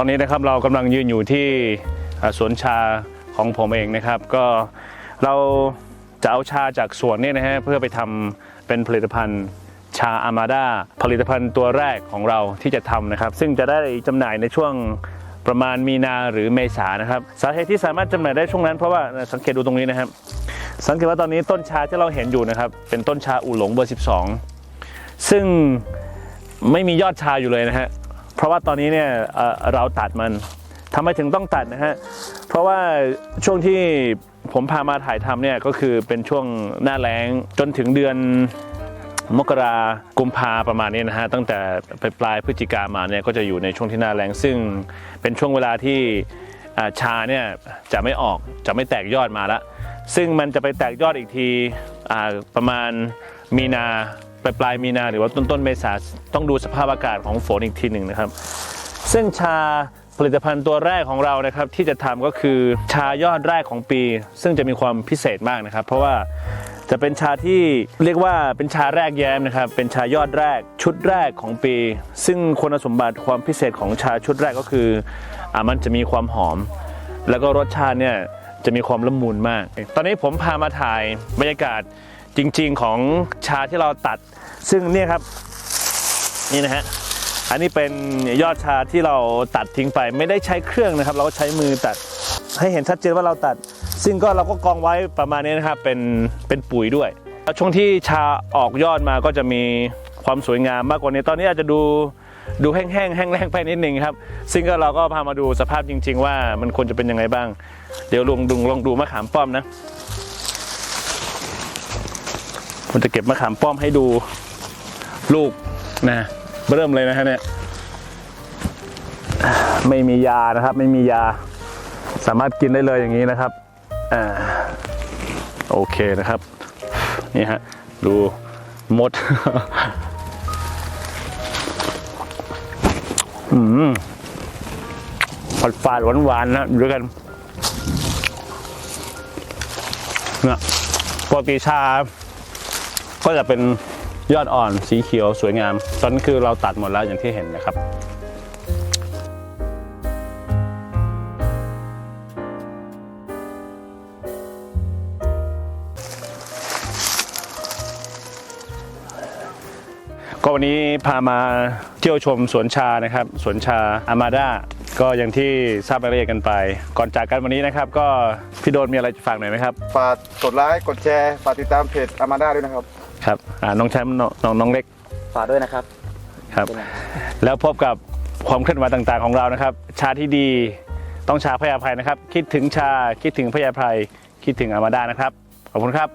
อนนี้นะครับเรากำลังยืนอยู่ที่สวนชาของผมเองนะครับ ก็เราจะเอาชาจากสวนเนี่ยนะฮะเพื่อไปทำเป็นผลิตภัณฑ์ชาอามาดาผลิตภัณฑ์ตัวแรกของเราที่จะทำนะครับ ซึ่งจะได้จำหน่ายในช่วงประมาณมีนาหรือเมษานะครับสาเหตุที่สามารถจำหน่ายได้ช่วงนั้นเพราะว่าสังเกตดูตรงนี้นะครับ สังเกตว่าตอนนี้ต้นชาที่เราเห็นอยู่นะครับ เป็นต้นชาอูหลงเบอร์ 12 ซึ่งไม่มียอดชาอยู่เลยนะฮะ เพราะว่าตอนนี้เนี่ยเราตัดมันทำไมถึงต้องตัดนะฮะ เพราะว่าช่วงที่ผมพามาถ่ายทำเนี่ยก็คือเป็นช่วงหน้าแล้งจนถึงเดือนมกรากุมภาประมาณนี้นะฮะ ตั้งแต่ไปปลายพฤศจิกามาเนี่ยก็จะอยู่ในช่วงที่หน้าแล้งซึ่งเป็นช่วงเวลาที่ชาเนี่ยจะไม่ออกจะไม่แตกยอดมาละซึ่งมันจะไปแตกยอดอีกทีประมาณมีนา ปลายปลายมีนาหรือว่าต้นต้นเมษาต้องดูสภาพอากาศของฝนอีกทีหนึ่งนะครับซึ่งชาผลิตภัณฑ์ตัวแรกของเรานะครับที่จะทำก็คือชายอดแรกของปี ซึ่งจะมีความพิเศษมากนะครับ เพราะว่าจะเป็นชาที่เรียกว่าเป็นชาแรกแย้มนะครับ เป็นชายอดแรกชุดแรกของปี ซึ่งคุณสมบัติความพิเศษของชาชุดแรกก็คืออ่ามันจะมีความหอม แล้วก็รสชาติเนี่ยจะมีความละมุนมาก ตอนนี้ผมพามาถ่ายบรรยากาศ จริง ๆของชาที่เราตัด ซึ่งเนี่ยครับนี่นะฮะอันนี้เป็นยอดชาที่เราตัดทิ้งไป ไม่ได้ใช้เครื่องนะครับ เราก็ใช้มือตัดให้เห็นชัดเจนว่าเราตัด ซึ่งก็เราก็กองไว้ประมาณนี้นะครับเป็นเป็นปุ๋ยด้วยแล้วช่วงที่ชาออกยอดมาก็จะมีความสวยงามมากกว่านี้ตอนนี้อาจจะดูดูแห้งๆแห้งแรงไปนิดนึงครับ ซึ่งก็เราก็พามาดูสภาพจริง ๆ ว่ามันควรจะเป็นยังไงบ้าง เดี๋ยวลงดูลองดูมะขามป้อมนะ ผมจะเก็บมะขามป้อมให้ดูลูกนะเริ่มเลยนะฮะเนี่ยไม่มียานะครับ ไม่มียา สามารถกินได้เลยอย่างนี้นะครับอ่าโอเคนะครับ นี่ฮะ ดูมด อืมฝาดฝาดหวานหวานๆนะด้วยกันเนี่ยปกติชา ก็จะเป็นยอดอ่อนสีเขียวสวยงามตอนนี้คือเราตัดหมดแล้วอย่างที่เห็นนะครับก็วันนี้พามาเที่ยวชมสวนชานะครับ สวนชาอามาดาก็อย่างที่ทราบรายละเอียดกันไป ก่อนจากกันวันนี้นะครับ ก็พี่โดนมีอะไรจะฝากหน่อยไหมครับ ฝากกดไลค์ กดแชร์ ฝากติดตามเพจอามาด้าด้วยนะครับ ครับอ่าน้องแชมป์น้องน้องน้องเล็กฝากด้วยนะครับครับแล้วพบกับความเคลื่อนไหวต่างๆของเรานะครับ ชาที่ดีต้องชาพยาภัยนะครับ คิดถึงชาคิดถึงพยาภัยคิดถึงอามาดานะครับ ขอบคุณครับ